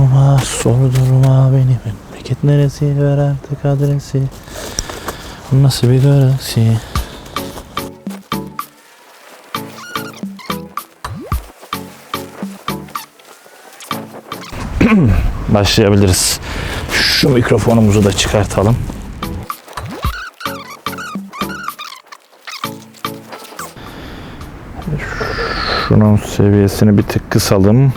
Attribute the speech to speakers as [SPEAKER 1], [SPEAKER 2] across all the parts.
[SPEAKER 1] Sorma sordurma beni memleket neresi ver artık adresi Nasıl bir galaksi Başlayabiliriz. Şu mikrofonumuzu da çıkartalım. Şunun seviyesini bir tık kısalım.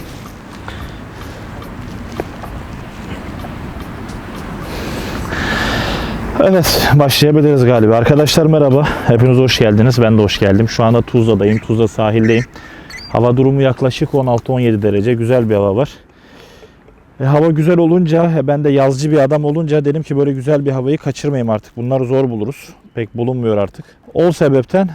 [SPEAKER 1] Evet başlayabiliriz galiba. Arkadaşlar merhaba. Hepiniz hoş geldiniz. Ben de hoş geldim. Şu anda Tuzla'dayım. Tuzla sahildeyim. Hava durumu yaklaşık 16-17 derece. Güzel bir hava var. E, hava güzel olunca, e, ben de yazcı bir adam olunca dedim ki böyle güzel bir havayı kaçırmayayım artık. Bunları zor buluruz. Pek bulunmuyor artık. O sebepten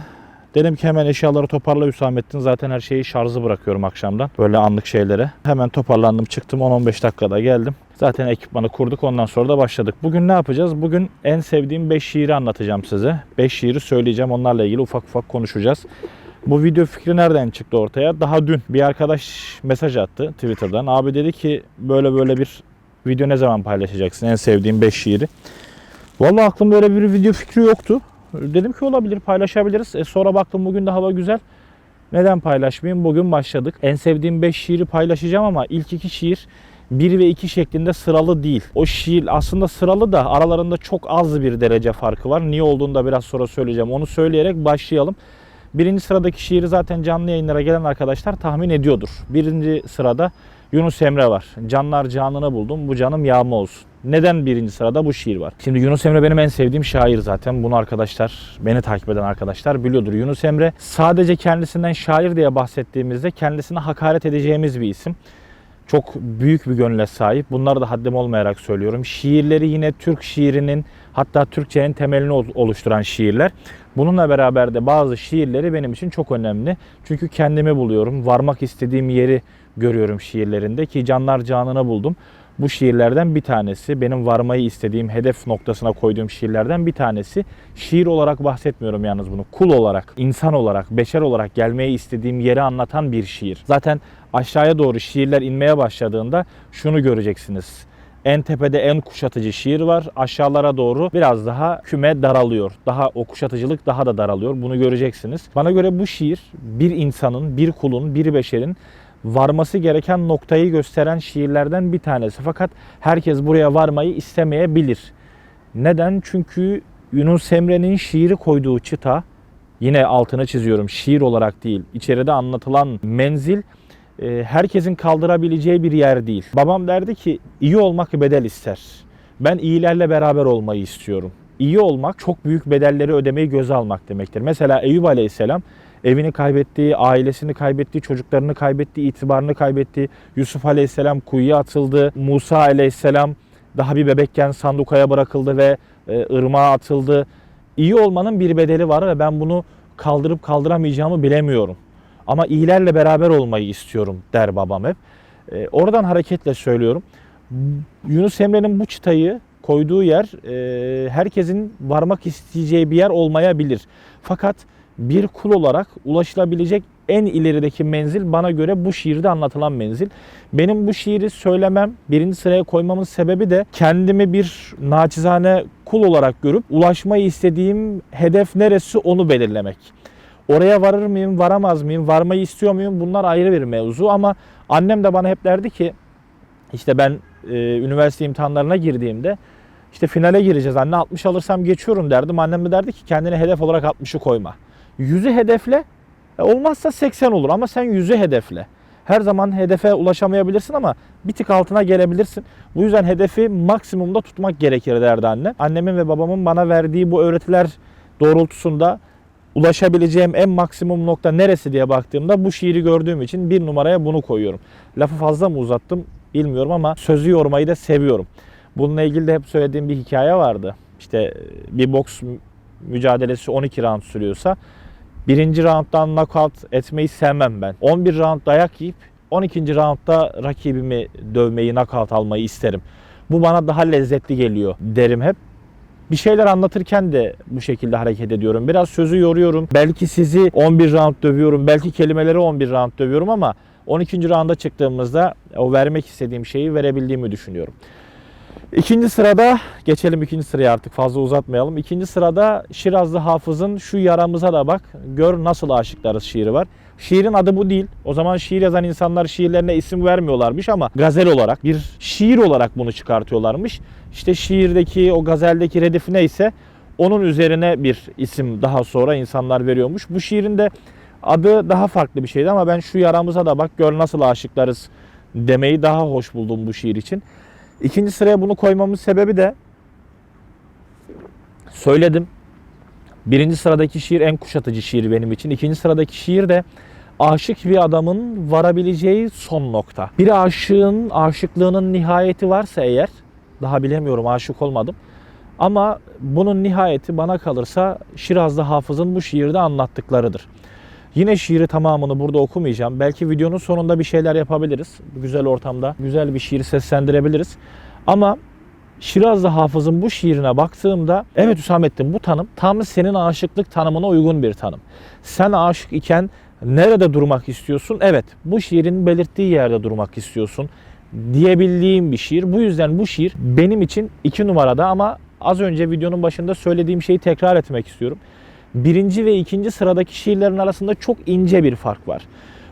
[SPEAKER 1] dedim ki hemen eşyaları toparla Hüsamettin. Zaten her şeyi şarjı bırakıyorum akşamdan. Böyle anlık şeylere. Hemen toparlandım çıktım 10-15 dakikada geldim. Zaten ekipmanı kurduk ondan sonra da başladık. Bugün ne yapacağız? Bugün en sevdiğim 5 şiiri anlatacağım size. 5 şiiri söyleyeceğim. Onlarla ilgili ufak ufak konuşacağız. Bu video fikri nereden çıktı ortaya? Daha dün bir arkadaş mesaj attı Twitter'dan. Abi dedi ki böyle böyle bir video ne zaman paylaşacaksın? En sevdiğim 5 şiiri. Vallahi aklımda öyle bir video fikri yoktu. Dedim ki olabilir paylaşabiliriz. E sonra baktım bugün de hava güzel. Neden paylaşmayayım? Bugün başladık. En sevdiğim 5 şiiri paylaşacağım ama ilk iki şiir 1 ve 2 şeklinde sıralı değil. O şiir aslında sıralı da aralarında çok az bir derece farkı var. Niye olduğunu da biraz sonra söyleyeceğim. Onu söyleyerek başlayalım. Birinci sıradaki şiiri zaten canlı yayınlara gelen arkadaşlar tahmin ediyordur. Birinci sırada Yunus Emre var. Canlar canını buldum, bu canım yağma olsun. Neden birinci sırada bu şiir var? Şimdi Yunus Emre benim en sevdiğim şair zaten. Bunu arkadaşlar, beni takip eden arkadaşlar biliyordur. Yunus Emre sadece kendisinden şair diye bahsettiğimizde kendisine hakaret edeceğimiz bir isim. Çok büyük bir gönle sahip. Bunları da haddim olmayarak söylüyorum. Şiirleri yine Türk şiirinin hatta Türkçenin temelini ol- oluşturan şiirler. Bununla beraber de bazı şiirleri benim için çok önemli. Çünkü kendimi buluyorum. Varmak istediğim yeri görüyorum şiirlerinde ki canlar canını buldum. Bu şiirlerden bir tanesi, benim varmayı istediğim hedef noktasına koyduğum şiirlerden bir tanesi. Şiir olarak bahsetmiyorum yalnız bunu. Kul olarak, insan olarak, beşer olarak gelmeyi istediğim yeri anlatan bir şiir. Zaten aşağıya doğru şiirler inmeye başladığında şunu göreceksiniz. En tepede en kuşatıcı şiir var. Aşağılara doğru biraz daha küme daralıyor. Daha o kuşatıcılık daha da daralıyor. Bunu göreceksiniz. Bana göre bu şiir bir insanın, bir kulun, bir beşerin varması gereken noktayı gösteren şiirlerden bir tanesi. Fakat herkes buraya varmayı istemeyebilir. Neden? Çünkü Yunus Emre'nin şiiri koyduğu çıta yine altını çiziyorum şiir olarak değil. İçeride anlatılan menzil e, herkesin kaldırabileceği bir yer değil. Babam derdi ki iyi olmak bedel ister. Ben iyilerle beraber olmayı istiyorum. İyi olmak çok büyük bedelleri ödemeyi göze almak demektir. Mesela Eyüp Aleyhisselam evini kaybettiği, ailesini kaybettiği, çocuklarını kaybettiği, itibarını kaybettiği, Yusuf Aleyhisselam kuyuya atıldı, Musa Aleyhisselam daha bir bebekken sandukaya bırakıldı ve e, ırmağa atıldı. İyi olmanın bir bedeli var ve ben bunu kaldırıp kaldıramayacağımı bilemiyorum. Ama iyilerle beraber olmayı istiyorum der babam hep. E, oradan hareketle söylüyorum. Yunus Emre'nin bu çıtayı koyduğu yer e, herkesin varmak isteyeceği bir yer olmayabilir. Fakat bir kul olarak ulaşılabilecek en ilerideki menzil bana göre bu şiirde anlatılan menzil. Benim bu şiiri söylemem, birinci sıraya koymamın sebebi de kendimi bir naçizane kul olarak görüp ulaşmayı istediğim hedef neresi onu belirlemek. Oraya varır mıyım, varamaz mıyım, varmayı istiyor muyum bunlar ayrı bir mevzu ama annem de bana hep derdi ki işte ben e, üniversite imtihanlarına girdiğimde işte finale gireceğiz anne 60 alırsam geçiyorum derdim. Annem de derdi ki kendine hedef olarak 60'ı koyma. 100'ü hedefle e, olmazsa 80 olur ama sen 100'ü hedefle. Her zaman hedefe ulaşamayabilirsin ama bir tık altına gelebilirsin. Bu yüzden hedefi maksimumda tutmak gerekir derdi anne. Annemin ve babamın bana verdiği bu öğretiler doğrultusunda ulaşabileceğim en maksimum nokta neresi diye baktığımda bu şiiri gördüğüm için bir numaraya bunu koyuyorum. Lafı fazla mı uzattım bilmiyorum ama sözü yormayı da seviyorum. Bununla ilgili de hep söylediğim bir hikaye vardı. İşte bir boks mücadelesi 12 round sürüyorsa birinci rounddan knockout etmeyi sevmem ben. 11 round dayak yiyip 12. roundda rakibimi dövmeyi, knockout almayı isterim. Bu bana daha lezzetli geliyor derim hep. Bir şeyler anlatırken de bu şekilde hareket ediyorum. Biraz sözü yoruyorum. Belki sizi 11 round dövüyorum. Belki kelimeleri 11 round dövüyorum ama 12. rounda çıktığımızda o vermek istediğim şeyi verebildiğimi düşünüyorum. İkinci sırada geçelim ikinci sıraya artık fazla uzatmayalım. İkinci sırada Şirazlı Hafız'ın şu yaramıza da bak gör nasıl aşıklarız şiiri var. Şiirin adı bu değil. O zaman şiir yazan insanlar şiirlerine isim vermiyorlarmış ama gazel olarak bir şiir olarak bunu çıkartıyorlarmış. İşte şiirdeki o gazeldeki redif neyse onun üzerine bir isim daha sonra insanlar veriyormuş. Bu şiirin de adı daha farklı bir şeydi ama ben şu yaramıza da bak gör nasıl aşıklarız demeyi daha hoş buldum bu şiir için. İkinci sıraya bunu koymamın sebebi de söyledim. Birinci sıradaki şiir en kuşatıcı şiir benim için. İkinci sıradaki şiir de aşık bir adamın varabileceği son nokta. Bir aşığın aşıklığının nihayeti varsa eğer, daha bilemiyorum aşık olmadım. Ama bunun nihayeti bana kalırsa Şirazlı Hafız'ın bu şiirde anlattıklarıdır. Yine şiiri tamamını burada okumayacağım. Belki videonun sonunda bir şeyler yapabiliriz. Güzel ortamda güzel bir şiir seslendirebiliriz. Ama Şirazlı Hafız'ın bu şiirine baktığımda evet Hüsamettin bu tanım tam senin aşıklık tanımına uygun bir tanım. Sen aşık iken nerede durmak istiyorsun? Evet bu şiirin belirttiği yerde durmak istiyorsun diyebildiğim bir şiir. Bu yüzden bu şiir benim için iki numarada ama az önce videonun başında söylediğim şeyi tekrar etmek istiyorum. Birinci ve ikinci sıradaki şiirlerin arasında çok ince bir fark var.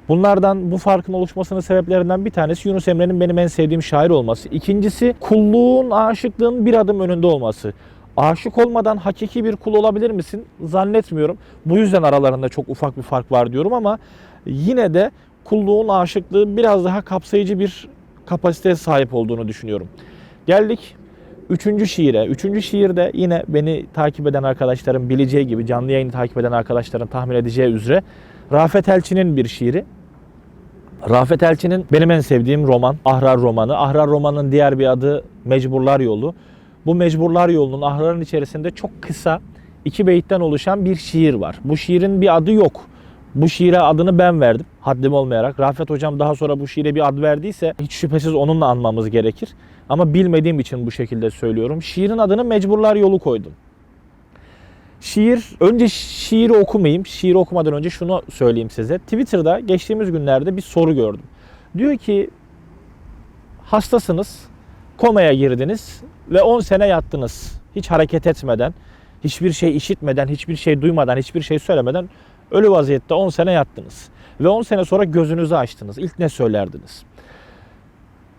[SPEAKER 1] Bunlardan bu farkın oluşmasının sebeplerinden bir tanesi Yunus Emre'nin benim en sevdiğim şair olması. İkincisi kulluğun, aşıklığın bir adım önünde olması. Aşık olmadan hakiki bir kul olabilir misin? Zannetmiyorum. Bu yüzden aralarında çok ufak bir fark var diyorum ama yine de kulluğun, aşıklığı biraz daha kapsayıcı bir kapasiteye sahip olduğunu düşünüyorum. Geldik Üçüncü şiire. Üçüncü şiirde yine beni takip eden arkadaşların bileceği gibi canlı yayını takip eden arkadaşların tahmin edeceği üzere Rafet Elçi'nin bir şiiri. Rafet Elçi'nin benim en sevdiğim roman Ahrar romanı. Ahrar romanının diğer bir adı Mecburlar Yolu. Bu Mecburlar Yolu'nun Ahrar'ın içerisinde çok kısa iki beyitten oluşan bir şiir var. Bu şiirin bir adı yok. Bu şiire adını ben verdim haddim olmayarak. Rafet hocam daha sonra bu şiire bir ad verdiyse hiç şüphesiz onunla anmamız gerekir. Ama bilmediğim için bu şekilde söylüyorum. Şiirin adını Mecburlar Yolu koydum. Şiir, önce şiiri okumayayım. Şiiri okumadan önce şunu söyleyeyim size. Twitter'da geçtiğimiz günlerde bir soru gördüm. Diyor ki hastasınız, komaya girdiniz ve 10 sene yattınız. Hiç hareket etmeden, hiçbir şey işitmeden, hiçbir şey duymadan, hiçbir şey söylemeden ölü vaziyette 10 sene yattınız. Ve 10 sene sonra gözünüzü açtınız. İlk ne söylerdiniz?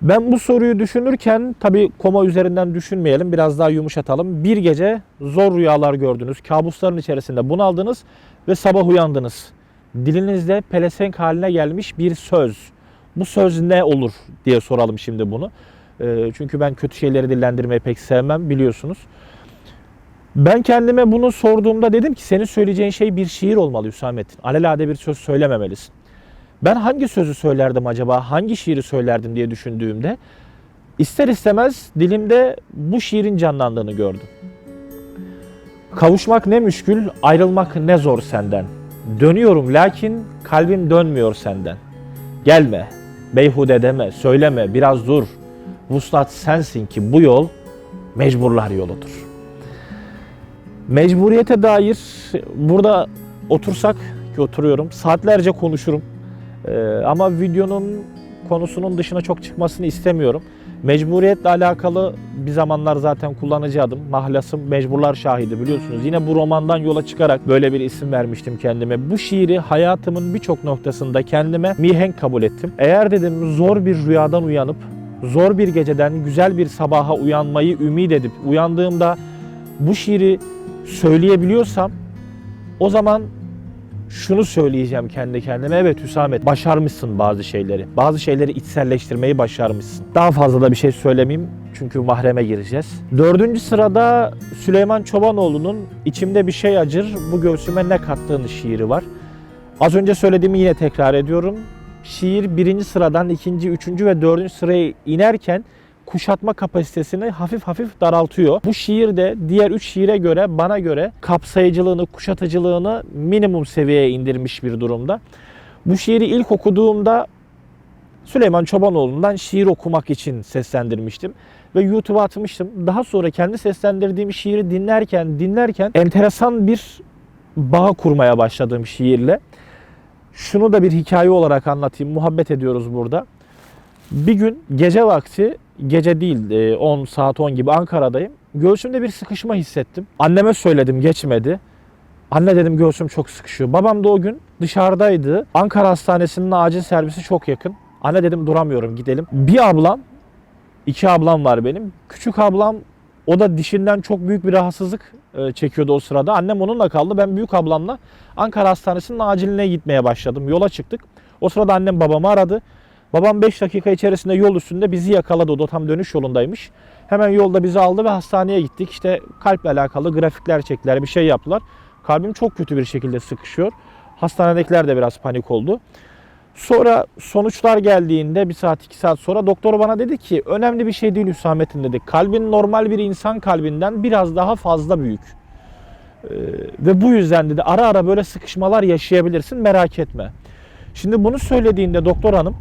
[SPEAKER 1] Ben bu soruyu düşünürken tabi koma üzerinden düşünmeyelim biraz daha yumuşatalım. Bir gece zor rüyalar gördünüz. Kabusların içerisinde bunaldınız ve sabah uyandınız. Dilinizde pelesenk haline gelmiş bir söz. Bu söz ne olur diye soralım şimdi bunu. Ee, Çünkü ben kötü şeyleri dillendirmeyi pek sevmem biliyorsunuz. Ben kendime bunu sorduğumda dedim ki senin söyleyeceğin şey bir şiir olmalı Hüsamettin. Alelade bir söz söylememelisin. Ben hangi sözü söylerdim acaba, hangi şiiri söylerdim diye düşündüğümde ister istemez dilimde bu şiirin canlandığını gördüm. Kavuşmak ne müşkül, ayrılmak ne zor senden. Dönüyorum lakin kalbim dönmüyor senden. Gelme, beyhude deme, söyleme, biraz dur. Vuslat sensin ki bu yol mecburlar yoludur. Mecburiyete dair burada otursak ki oturuyorum saatlerce konuşurum. Ee, ama videonun konusunun dışına çok çıkmasını istemiyorum. Mecburiyetle alakalı bir zamanlar zaten kullanıcı adım. Mahlasım Mecburlar Şahidi biliyorsunuz. Yine bu romandan yola çıkarak böyle bir isim vermiştim kendime. Bu şiiri hayatımın birçok noktasında kendime mihenk kabul ettim. Eğer dedim zor bir rüyadan uyanıp zor bir geceden güzel bir sabaha uyanmayı ümit edip uyandığımda bu şiiri söyleyebiliyorsam o zaman şunu söyleyeceğim kendi kendime. Evet Hüsamet başarmışsın bazı şeyleri. Bazı şeyleri içselleştirmeyi başarmışsın. Daha fazla da bir şey söylemeyeyim çünkü mahreme gireceğiz. Dördüncü sırada Süleyman Çobanoğlu'nun İçimde Bir Şey Acır Bu Göğsüme Ne Kattığını şiiri var. Az önce söylediğimi yine tekrar ediyorum. Şiir birinci sıradan ikinci, üçüncü ve dördüncü sıraya inerken kuşatma kapasitesini hafif hafif daraltıyor. Bu şiir de diğer 3 şiire göre bana göre kapsayıcılığını, kuşatıcılığını minimum seviyeye indirmiş bir durumda. Bu şiiri ilk okuduğumda Süleyman Çobanoğlu'ndan şiir okumak için seslendirmiştim ve YouTube'a atmıştım. Daha sonra kendi seslendirdiğim şiiri dinlerken dinlerken enteresan bir bağ kurmaya başladığım şiirle şunu da bir hikaye olarak anlatayım. Muhabbet ediyoruz burada. Bir gün gece vakti, gece değil e, 10 saat 10 gibi Ankara'dayım. Göğsümde bir sıkışma hissettim. Anneme söyledim geçmedi. Anne dedim göğsüm çok sıkışıyor. Babam da o gün dışarıdaydı. Ankara Hastanesi'nin acil servisi çok yakın. Anne dedim duramıyorum gidelim. Bir ablam, iki ablam var benim. Küçük ablam o da dişinden çok büyük bir rahatsızlık e, çekiyordu o sırada. Annem onunla kaldı. Ben büyük ablamla Ankara Hastanesi'nin aciline gitmeye başladım. Yola çıktık. O sırada annem babamı aradı. Babam 5 dakika içerisinde yol üstünde bizi yakaladı. O da tam dönüş yolundaymış. Hemen yolda bizi aldı ve hastaneye gittik. İşte kalple alakalı grafikler çektiler, bir şey yaptılar. Kalbim çok kötü bir şekilde sıkışıyor. Hastanedekiler de biraz panik oldu. Sonra sonuçlar geldiğinde bir saat iki saat sonra doktor bana dedi ki önemli bir şey değil Hüsamettin dedi. Kalbin normal bir insan kalbinden biraz daha fazla büyük. Ee, ve bu yüzden dedi ara ara böyle sıkışmalar yaşayabilirsin merak etme. Şimdi bunu söylediğinde doktor hanım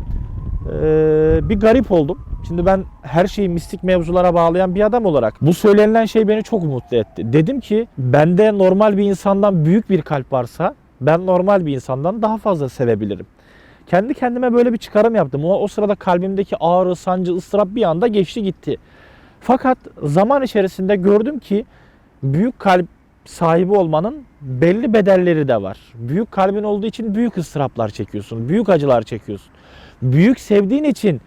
[SPEAKER 1] ee, bir garip oldum. Şimdi ben her şeyi mistik mevzulara bağlayan bir adam olarak bu söylenilen şey beni çok mutlu etti. Dedim ki bende normal bir insandan büyük bir kalp varsa ben normal bir insandan daha fazla sevebilirim. Kendi kendime böyle bir çıkarım yaptım. O, o sırada kalbimdeki ağrı, sancı, ıstırap bir anda geçti gitti. Fakat zaman içerisinde gördüm ki büyük kalp sahibi olmanın belli bedelleri de var. Büyük kalbin olduğu için büyük ıstıraplar çekiyorsun, büyük acılar çekiyorsun. Büyük sevdiğin için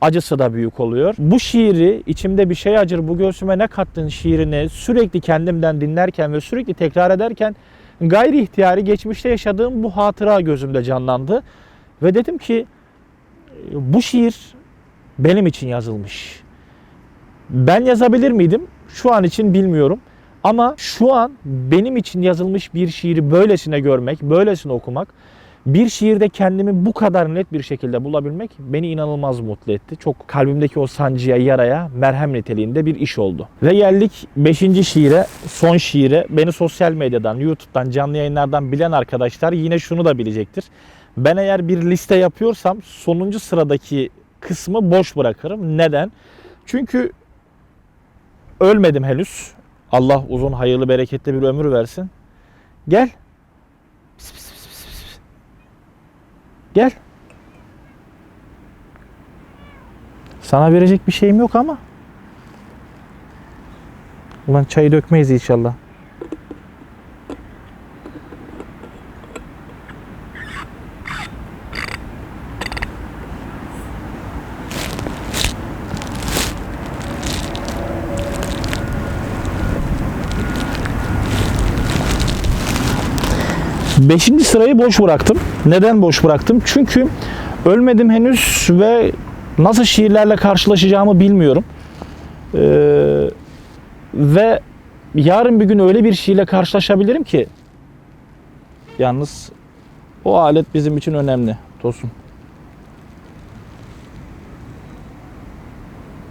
[SPEAKER 1] acısı da büyük oluyor. Bu şiiri içimde bir şey acır bu göğsüme ne kattın şiirini sürekli kendimden dinlerken ve sürekli tekrar ederken gayri ihtiyari geçmişte yaşadığım bu hatıra gözümde canlandı. Ve dedim ki bu şiir benim için yazılmış. Ben yazabilir miydim? Şu an için bilmiyorum. Ama şu an benim için yazılmış bir şiiri böylesine görmek, böylesine okumak, bir şiirde kendimi bu kadar net bir şekilde bulabilmek beni inanılmaz mutlu etti. Çok kalbimdeki o sancıya, yaraya merhem niteliğinde bir iş oldu. Ve geldik 5. şiire, son şiire. Beni sosyal medyadan, YouTube'dan, canlı yayınlardan bilen arkadaşlar yine şunu da bilecektir. Ben eğer bir liste yapıyorsam sonuncu sıradaki kısmı boş bırakırım. Neden? Çünkü ölmedim henüz. Allah uzun, hayırlı, bereketli bir ömür versin. Gel. Pis, pis. Gel. Sana verecek bir şeyim yok ama. Ulan çayı dökmeyiz inşallah. Beşinci sırayı boş bıraktım. Neden boş bıraktım? Çünkü ölmedim henüz ve nasıl şiirlerle karşılaşacağımı bilmiyorum. Ee, ve yarın bir gün öyle bir şiirle karşılaşabilirim ki yalnız o alet bizim için önemli. Tosun.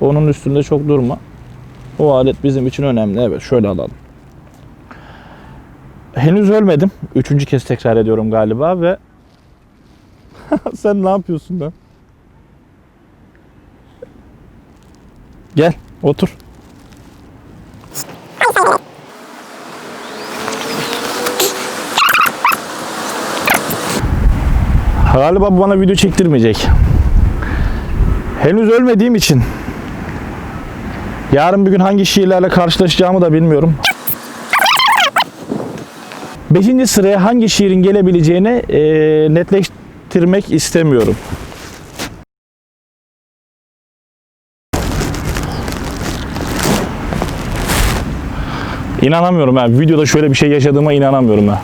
[SPEAKER 1] Onun üstünde çok durma. O alet bizim için önemli. Evet şöyle alalım. Henüz ölmedim. Üçüncü kez tekrar ediyorum galiba ve sen ne yapıyorsun lan? Gel otur. Galiba bu bana video çektirmeyecek. Henüz ölmediğim için yarın bir gün hangi şiirlerle karşılaşacağımı da bilmiyorum. Beşinci sıraya hangi şiirin gelebileceğini e, netleştirmek istemiyorum. İnanamıyorum ha. Videoda şöyle bir şey yaşadığıma inanamıyorum ha.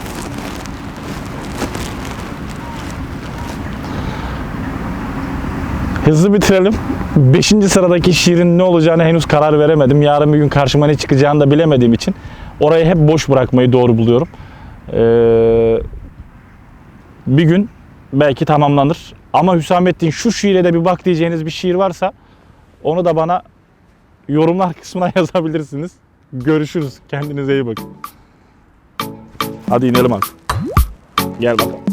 [SPEAKER 1] Hızlı bitirelim. Beşinci sıradaki şiirin ne olacağını henüz karar veremedim. Yarın bir gün karşıma ne çıkacağını da bilemediğim için orayı hep boş bırakmayı doğru buluyorum. Ee, bir gün belki tamamlanır. Ama Hüsamettin şu şiire de bir bak diyeceğiniz bir şiir varsa onu da bana yorumlar kısmına yazabilirsiniz. Görüşürüz. Kendinize iyi bakın. Hadi inelim artık. Gel bakalım.